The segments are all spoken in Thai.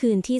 คืนที่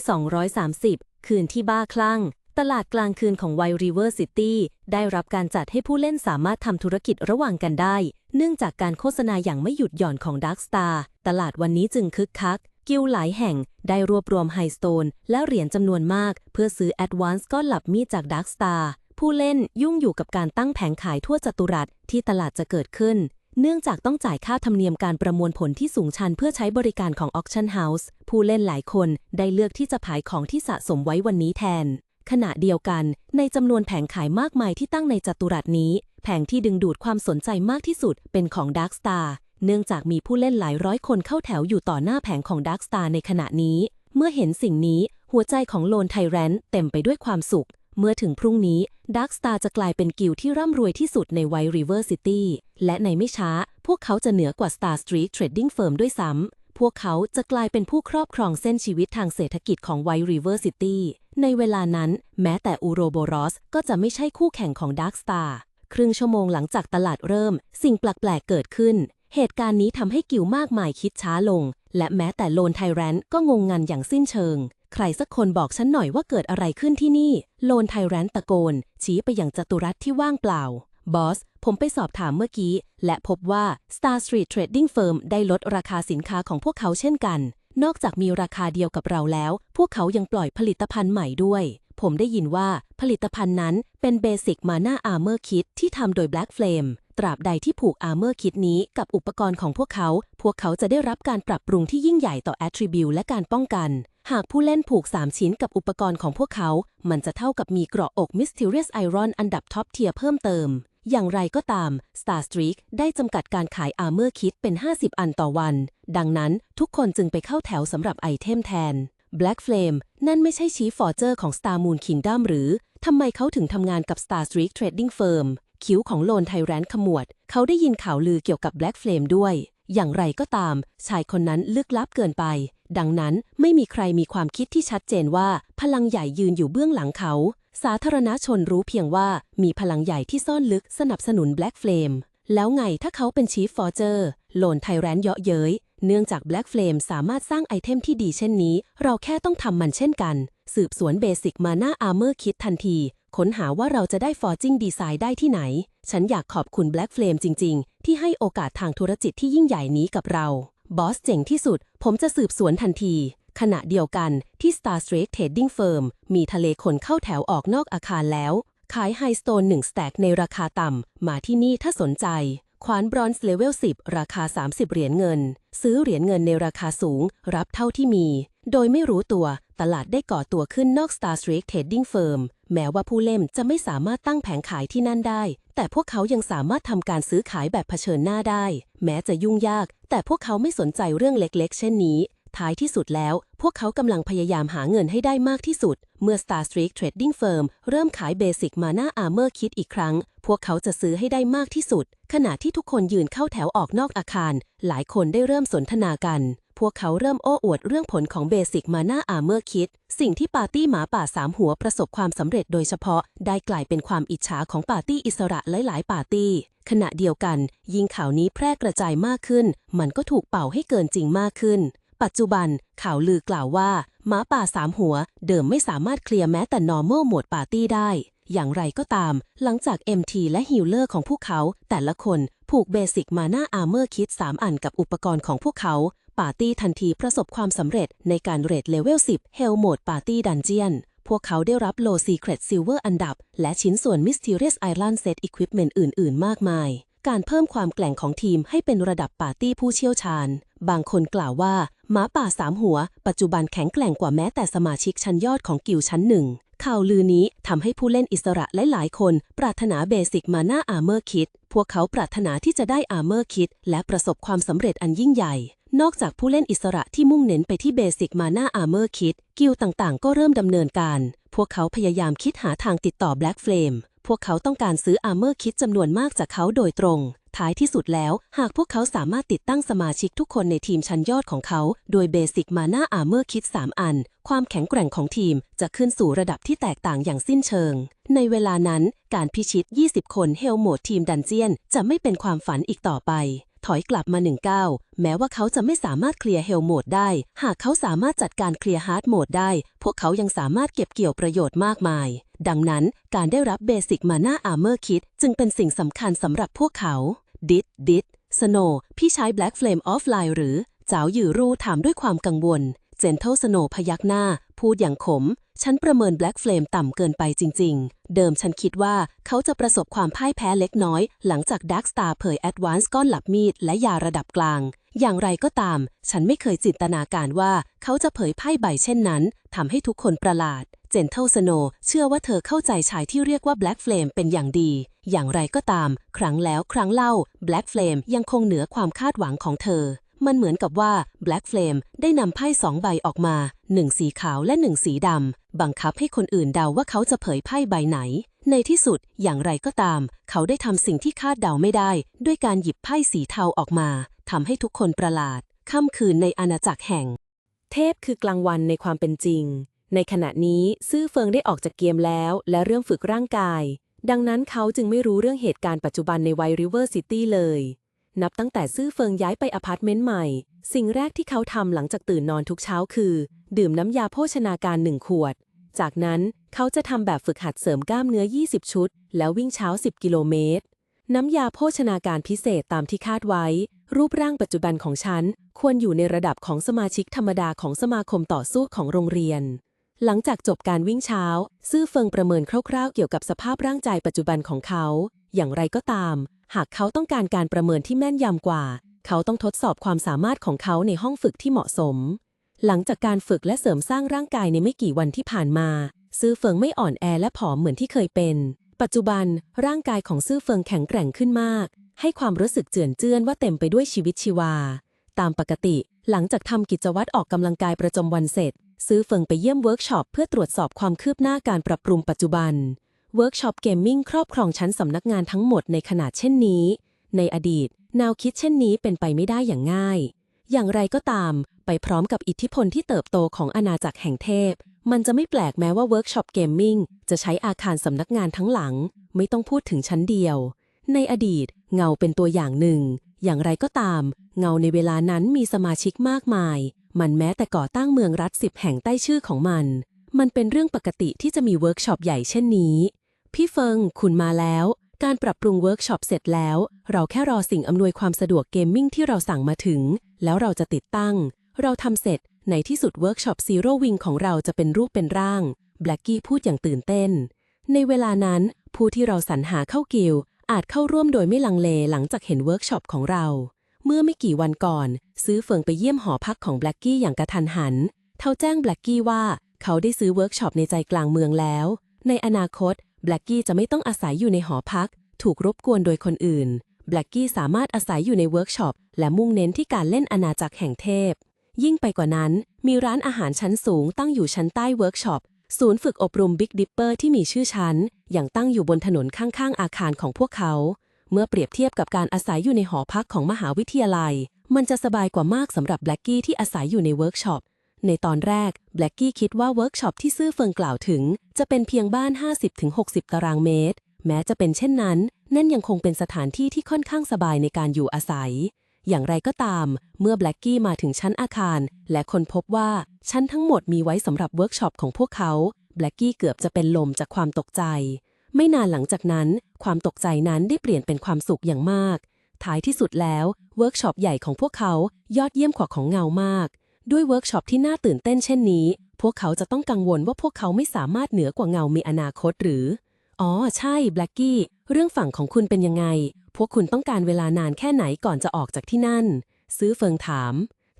230 คืนที่บ้าคลั่ง ตลาดกลางคืนของไวริเวอร์ซิตี้ได้รับการจัดให้ผู้เล่นสามารถทำธุรกิจระหว่างกันได้ เนื่องจากการโฆษณาอย่างไม่หยุดหย่อนของ Dark Star ตลาดวันนี้จึงคึกคัก กิลหลายแห่งได้รวบรวมไฮสโตนและเหรียญจำนวนมาก เพื่อซื้อ Advance ก้อนหลับมีดจาก Dark Star ผู้เล่นยุ่งอยู่กับการตั้งแผงขายทั่วจัตุรัสที่ตลาดจะเกิดขึ้น เนื่องจากต้องจ่ายค่าธรรมเนียมการประมวลผลที่สูงชันเพื่อใช้บริการของ Auction House ผู้เล่นหลายคนได้เลือกที่จะขายของที่สะสมไว้วันนี้แทน ขณะเดียวกัน ในจำนวนแผงขายมากมายที่ตั้งในจัตุรัสนี้ แผงที่ดึงดูดความสนใจมากที่สุดเป็นของ Dark Star เนื่องจากมีผู้เล่นหลายร้อยคนเข้าแถวอยู่ต่อหน้าแผงของ Dark Star ในขณะนี้ เมื่อเห็นสิ่งนี้ หัวใจของโลนไทแรนเต็มไปด้วยความสุข เมื่อถึงพรุ่งนี้ Dark Star จะกลายเป็นกิลที่ร่ำรวยที่สุดใน White River City และในไม่ช้า พวกเขาจะเหนือกว่า Star Street Trading Firm ด้วยซ้ำ พวกเขาจะกลายเป็นผู้ครอบครองเส้นชีวิตทางเศรษฐกิจของ White River City ในเวลานั้น แม้แต่อูโรโบรอสก็จะไม่ใช่คู่แข่งของ Dark Star ครึ่งชั่วโมงหลังจากตลาดเริ่ม สิ่งแปลกๆเกิดขึ้น เหตุการณ์นี้ทำให้กิลมากมายคิดช้าลง และแม้แต่โลนไทแรนก็งงงันอย่างสิ้นเชิง ใครสักคนบอกฉันหน่อยว่าเกิดอะไรขึ้นที่นี่ โลนไทแรนตะโกน ชี้ไปยังจัตุรัสที่ว่างเปล่า บอส ผมไปสอบถามเมื่อกี้ และพบว่า Star Street Trading Firm ได้ลดราคาสินค้าของพวกเขาเช่นกัน นอกจากมีราคาเดียวกับเราแล้ว พวกเขายังปล่อยผลิตภัณฑ์ใหม่ด้วย ผมได้ยินว่าผลิตภัณฑ์นั้นเป็น Basic Mana Armor Kit ที่ทำโดย Black Flame ตราบใดที่ผูก Armor Kit นี้กับอุปกรณ์ของพวกเขา พวกเขาจะได้รับการปรับปรุงที่ยิ่งใหญ่ต่อ Attribute และการป้องกัน หากผู้เล่นผูก 3 ชิ้นกับอุปกรณ์ของพวกเขา มันจะเท่ากับมีเกราะอก Mysterious Iron อันดับท็อปเทียเพิ่มเติม อย่างไรก็ตาม Star Streak ได้จำกัดการขาย Armor Kit เป็น 50 อันต่อวัน ดังนั้นทุกคนจึงไปเข้าแถวสำหรับไอเทมแทน Black Flame นั่นไม่ใช่ชีฟฟอร์เจอร์ของ Star Moon Kingdom หรือทำไมเขาถึงทำงานกับ Star Streak Trading Firm คิ้วของโลนไทแรนขมวด เขาได้ยินข่าวลือเกี่ยวกับ Black Flame ด้วย อย่างไรก็ตาม ชายคนนั้นลึกลับเกินไป ดังนั้นไม่มีใครมีความคิดที่ชัดเจนว่า พลังใหญ่ยืนอยู่เบื้องหลังเขา สาธารณชนรู้เพียงว่ามีพลังใหญ่ที่ซ่อนลึกสนับสนุน Black Flame แล้วไงถ้าเขาเป็นชีฟฟอร์เจอร์โลนไทแรนเยาะเย้ยเนื่องจาก Black Flame สามารถสร้างไอเทมที่ดีเช่นนี้ เราแค่ต้องทำมันเช่นกัน สืบสวนเบสิกมาหน้าอาร์เมอร์คิดทันที ค้นหาว่าเราจะได้ฟอร์จิ้งดีไซน์ได้ที่ไหน ฉันอยากขอบคุณ Black Flame จริง ๆ ที่ให้โอกาสทางธุรกิจที่ยิ่งใหญ่นี้กับเรา บอสเจ๋งที่สุด ผมจะสืบสวนทันที ขณะเดียวกันที่ Star Street Trading Firm มีทะเลคนเข้าแถวออกนอกอาคารแล้ว ขายไฮสโตน1สแต็กในราคาต่ำ มาที่นี่ถ้าสนใจควานบรอนซ์เลเวล 10 ราคา 30 เหรียญเงิน ซื้อเหรียญเงินในราคาสูง รับเท่าที่มี โดยไม่รู้ตัว ตลาดได้ก่อตัวขึ้นนอก Star Street Trading Firm แม้ว่าผู้เล่นจะไม่สามารถตั้งแผงขายที่นั่นได้ แต่พวกเขายังสามารถทำการซื้อขายแบบเผชิญหน้าได้ แม้จะยุ่งยาก แต่พวกเขาไม่สนใจเรื่องเล็กๆ เช่นนี้ ท้ายที่สุดแล้ว พวกเขากำลังพยายามหาเงินให้ได้มากที่สุด เมื่อ Star Street Trading Firm เริ่มขาย Basic Mana Armor Kit อีกครั้ง พวกเขาจะซื้อให้ได้มากที่สุด ขณะที่ทุกคนยืนเข้าแถวออกนอกอาคาร หลายคนได้เริ่มสนทนากัน พวกเขาเริ่มโอ้อวดเรื่องผลของ Basic Mana Armor Kit สิ่งที่ปาร์ตี้หมาป่าสามหัวประสบความสำเร็จโดยเฉพาะ ได้กลายเป็นความอิจฉาของปาร์ตี้อิสระหลายๆ ปาร์ตี้ ขณะเดียวกัน ยิ่งข่าวนี้แพร่กระจายมากขึ้น มันก็ถูกเป่าให้เกินจริงมากขึ้น ปัจจุบัน ข่าวลือกล่าวว่าหมาป่าสามหัว เดิมไม่สามารถเคลียร์แม้แต่ normal โหมดปาร์ตี้ได้ อย่างไรก็ตาม หลังจาก MT และฮิลเลอร์ของพวกเขา แต่ละคนผูกเบสิกมาหน้าอาร์เมอร์คิด 3 อันกับอุปกรณ์ของพวกเขา ปาร์ตี้ทันทีประสบความสำเร็จในการเรทเลเวล 10 Hell Mode Party Dungeon พวกเขาได้รับ Low Secret Silver อันดับ และชิ้นส่วน Mysterious Island Set Equipment อื่น ๆ มากมาย การเพิ่มความแกล่งของทีมให้เป็นระดับปาร์ตี้ผู้เชี่ยวชาญ บางคนกล่าวว่าหมาป่าสามหัว ปัจจุบันแข็งแกร่งกว่าแม้แต่สมาชิกชั้นยอดของกิลชั้นหนึ่งข่าวลือนี้ทำให้ผู้เล่นอิสระหลายๆคน ปรารถนาเบสิกมาหน้าอาร์เมอร์คิด พวกเขาปรารถนาที่จะได้อาร์เมอร์คิด และประสบความสำเร็จอันยิ่งใหญ่ นอกจากผู้เล่นอิสระที่มุ่งเน้นไปที่เบสิกมาหน้าอาร์เมอร์คิดกิลต่างๆ ก็เริ่มดำเนินการ พวกเขาพยายามคิดหาทางติดต่อ Black Flame พวกเขาต้องการซื้ออาร์เมอร์คิดจำนวนมากจากเขาโดยตรง ท้ายที่สุดแล้ว หากพวกเขาสามารถติดตั้งสมาชิกทุกคนในทีมชั้นยอดของเขา โดยเบสิกมาหน้าอาร์เมอร์คิด3 อัน ความแข็งแกร่งของทีมจะขึ้นสู่ระดับที่แตกต่างอย่างสิ้นเชิง ในเวลานั้น การพิชิต 20 คนเฮลโหมดทีมดันเจียน จะไม่เป็นความฝันอีกต่อไป ถอยกลับมาหนึ่งก้าวแม้ว่าเขาจะไม่สามารถเคลียร์เฮลโหมดได้ หากเขาสามารถจัดการเคลียร์ฮาร์ดโหมดได้ พวกเขายังสามารถเก็บเกี่ยวประโยชน์มากมาย ดังนั้นการได้รับเบสิกมาหน้าอาร์เมอร์คิดจึงเป็นสิ่งสำคัญสำหรับพวกเขา ดิดดิดสโนพี่ชาย Black Flame Offline หรือเจ้าหยือรูถามด้วยความกังวล เจนเทลสโนพยักหน้า พูดอย่างขม ฉันประเมิน Black Flame ต่ำเกินไปจริง ๆ เดิมฉันคิดว่าเขาจะประสบความพ่ายแพ้เล็กน้อย หลังจาก Dark Star เผย Advance ก้อนหลับมีด และยาระดับกลาง อย่างไรก็ตาม ฉันไม่เคยจินตนาการว่าเขาจะเผยไพ่ใบเช่นนั้นทำให้ทุกคนประหลาด เจนเทลสโนเชื่อว่าเธอเข้าใจชายที่เรียกว่า Black Flame เป็นอย่างดี อย่างไรก็ตาม ครั้งแล้วครั้งเล่า Black Flame ยังคงเหนือความคาดหวังของเธอ มันเหมือนกับว่า Black Flame ได้นำไพ่สองใบออกมาหนึ่งสีขาวและหนึ่งสีดำ บังคับให้คนอื่นเดาว่าเขาจะเผยไพ่ใบไหน ในที่สุดอย่างไรก็ตาม เขาได้ทำสิ่งที่คาดเดาไม่ได้ ด้วยการหยิบไพ่สีเทาออกมาทำให้ทุกคนประหลาดค่ำคืนในอาณาจักรแห่ง เทพคือกลางวันในความเป็นจริง ในขณะนี้ซื่อเฟิงได้ออกจากเกมแล้ว และเรื่องฝึกร่างกาย ดังนั้นเขาจึงไม่รู้เรื่องเหตุการณ์ปัจจุบันในไวริเวอร์ซิตี้เลย นับตั้งแต่ซื่อเฟิงย้ายไปอพาร์ตเมนต์ใหม่ สิ่งแรกที่เขาทำหลังจากตื่นนอนทุกเช้าคือ ดื่มน้ำยาโภชนาการหนึ่งขวด จากนั้นเขาจะทำแบบฝึกหัดเสริมกล้ามเนื้อ 20 ชุด แล้ววิ่งเช้า 10 กิโลเมตร น้ำยาโภชนาการพิเศษตามที่คาดไว้ รูปร่างปัจจุบันของฉัน ควรอยู่ในระดับของสมาชิกธรรมดาของสมาคมต่อสู้ของโรงเรียน หลังจากจบการวิ่งเช้า ซื่อเฟิงประเมินคร่าวๆเกี่ยวกับสภาพร่างกายปัจจุบันของเขา อย่างไรก็ตาม หากเขาต้องการการประเมินที่แม่นยำกว่า เขาต้องทดสอบความสามารถของเขาในห้องฝึกที่เหมาะสม หลังจากการฝึกและเสริมสร้างร่างกายในไม่กี่วันที่ผ่านมา ซื่อเฟิงไม่อ่อนแอและผอมเหมือนที่เคยเป็น ปัจจุบันร่างกายของซื่อเฟิงแข็งแกร่งขึ้นมาก ให้ความรู้สึกเจือนเจือนว่าเต็มไปด้วยชีวิตชีวา ตามปกติ หลังจากทำกิจวัตรออกกำลังกายประจำวันเสร็จ ซื้อเฟิงไปเยี่ยมเวิร์กช็อปเพื่อตรวจสอบความคืบหน้าการปรับปรุงปัจจุบัน เวิร์กช็อปเกมมิ่งครอบครองชั้นสำนักงานทั้งหมดในขนาดเช่นนี้ ในอดีต แนวคิดเช่นนี้เป็นไปไม่ได้อย่างง่าย อย่างไรก็ตาม ไปพร้อมกับอิทธิพลที่เติบโตของอาณาจักรแห่งเทพ มันจะไม่แปลกแม้ว่าเวิร์กช็อปเกมมิ่งจะใช้อาคารสำนักงานทั้งหลัง ไม่ต้องพูดถึงชั้นเดียว ในอดีต เงาเป็นตัวอย่างหนึ่ง อย่างไรก็ตาม เงาในเวลานั้นมีสมาชิกมากมาย มันแม้แต่ก่อตั้งเมืองรัฐสิบแห่งใต้ชื่อของมันมันเป็นเรื่องปกติที่จะมีเวิร์กช็อปใหญ่เช่นนี้ พี่เฟิง คุณมาแล้ว การปรับปรุงเวิร์กช็อปเสร็จแล้ว เราแค่รอสิ่งอำนวยความสะดวกเกมมิ่งที่เราสั่งมาถึง แล้วเราจะติดตั้ง เราทำเสร็จ ในที่สุดเวิร์กช็อปซีโร่วิงของเราจะเป็นรูปเป็นร่างแบล็กกี้พูดอย่างตื่นเต้น ในเวลานั้น ผู้ที่เราสรรหาเข้ากิลอาจเข้าร่วมโดยไม่ลังเลหลังจากเห็นเวิร์กช็อปของเรา เมื่อไม่กี่วันก่อน ซื้อเฟิงไปเยี่ยมหอพักของแบล็กกี้อย่างกระทันหันเขาแจ้งแบล็กกี้ว่า เขาได้ซื้อเวิร์กช็อปในใจกลางเมืองแล้ว ในอนาคต แบล็กกี้จะไม่ต้องอาศัยอยู่ในหอพัก ถูกรบกวนโดยคนอื่น แบล็กกี้สามารถอาศัยอยู่ในเวิร์กช็อป และมุ่งเน้นที่การเล่นอาณาจักรแห่งเทพ ยิ่งไปกว่านั้น มีร้านอาหารชั้นสูงตั้งอยู่ชั้นใต้เวิร์กช็อป ศูนย์ฝึกอบรมบิ๊กดิปเปอร์ที่มีชื่อชั้น อย่างตั้งอยู่บนถนนข้างๆ อาคารของพวกเขา เมื่อเปรียบเทียบกับการอาศัยอยู่ในหอพักของมหาวิทยาลัย มันจะสบายกว่ามากสำหรับแบล็กกี้ที่อาศัยอยู่ในเวิร์กช็อป ในตอนแรกแบล็กกี้คิดว่าเวิร์กช็อปที่ซื่อเฟิงกล่าวถึง จะเป็นเพียงบ้าน 50-60 ตารางเมตร แม้จะเป็นเช่นนั้น นั่นยังคงเป็นสถานที่ที่ค่อนข้างสบายในการอยู่อาศัย อย่างไรก็ตาม เมื่อแบล็กกี้มาถึงชั้นอาคาร และคนพบว่าชั้นทั้งหมดมีไว้สำหรับเวิร์กช็อปของพวกเขาแบล็กกี้เกือบจะเป็นลมจากความตกใจ ไม่นานหลังจากนั้น ความตกใจนั้นได้เปลี่ยนเป็นความสุขอย่างมาก ท้ายที่สุดแล้วเวิร์กช็อปใหญ่ของพวกเขายอดเยี่ยมกว่าของเงามาก ด้วยเวิร์กช็อปที่น่าตื่นเต้นเช่นนี้ พวกเขาจะต้องกังวลว่าพวกเขาไม่สามารถเหนือกว่าเงามีอนาคตหรือ อ๋อ ใช่แบล็กกี้ เรื่องฝั่งของคุณเป็นยังไง พวกคุณต้องการเวลานานแค่ไหนก่อนจะออกจากที่นั่น ซื้อเฟิงถาม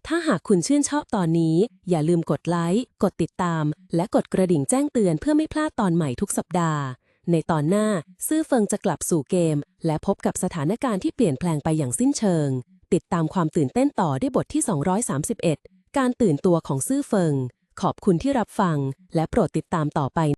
ถ้าหากคุณชื่นชอบตอนนี้ อย่าลืมกดไลค์ กดติดตาม และกดกระดิ่งแจ้งเตือนเพื่อไม่พลาดตอนใหม่ทุกสัปดาห์ ในตอนหน้า ซื่อเฟิงจะกลับสู่เกม และพบกับสถานการณ์ที่เปลี่ยนแปลงไปอย่างสิ้นเชิง ติดตามความตื่นเต้นต่อได้บทที่ 231 การตื่นตัวของซื่อเฟิง ขอบคุณที่รับฟัง และโปรดติดตามต่อไป